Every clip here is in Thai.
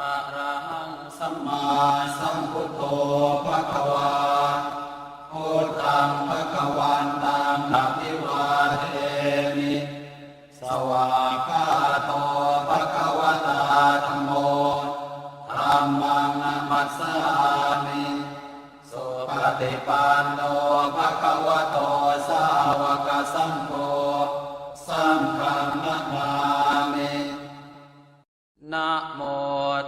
อะระหังสัมมาสัมพุทโธภะคะวาพุทธังภะคะวันตังนภิวาเทมิสวากาโตภะคะวตาธรมโมธัมมังมัสสามิสุปฏิปันโนภะคะวโตสาวกสังโฆสังฆนัมามินะโม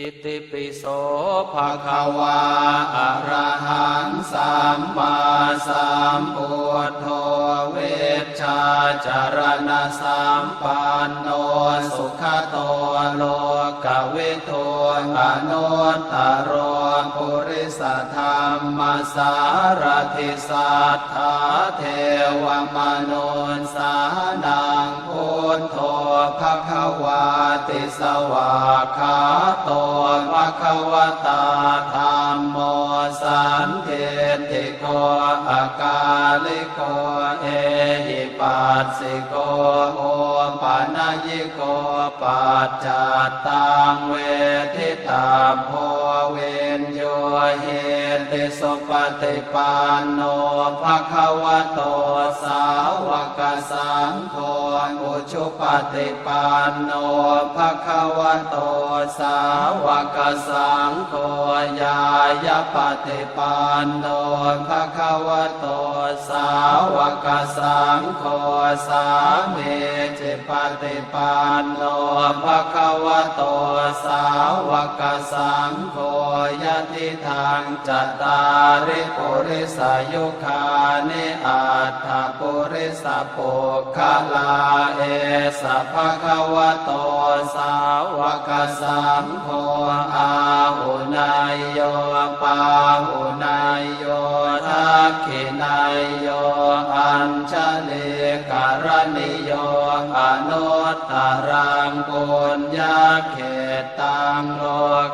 อิติปิโสภะคะวาอะระหังสัมมาสัมพุทโธเวชชาจารณะสัมปันโนสุขโตโลกเวิทูอนุตตรโรปุริสธรรมสารทิสัทธาเทวมนุนสานังพุทโธภะคะวา ติสวาคาโตภะคะวตาธรรมโมสันเทติโกอากาลิโกเอหิปัสสิโกโอปานายิโกปัจจัตตังเวทิตาโพเวนโยเหติสุปฏิปันโนภะคะวะโตสาวกสังโฆอุ ชุปฏิปันโนภะคะวะโตสาวกสังโฆญายปฏิปันโนภะคะวะโตสาวกสังโฆสามีจิปฏิปันโนภะคะวะโตสาวกสังโฆ ยะติทางจัตตาริปุริสายุคานิอัตถปุริสปุคลาเอสะภะคะวะโตสาวกสังโฆอาหุนายโยปาหุนายโยทักขิน เนการณิโยอนุตตรังปุญญาเขตตังโล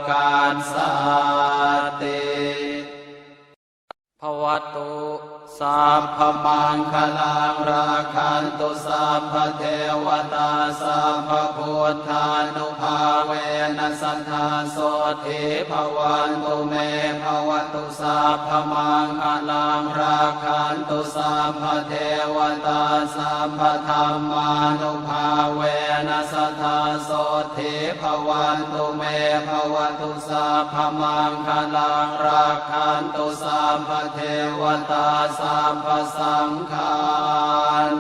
กาสสาติภวตุ สัพพมังคลังราคันตุสัพพเทวตาสัพพพุทธานุภาเวนัสทาโสทิภวันตุเมภวตุสัพพมังคลังราคันตุสัพพเทวตาสัพพธรรมานุภาเว นะสทธาโสทิภวันตุเมภวตุสาพมังคลังราคันตุสาพพเทวตาสาพพสังคา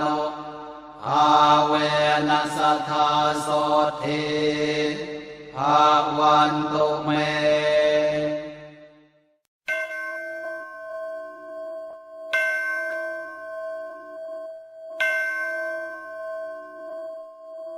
นุอาเวนะสทธาโสทิภวันตุเม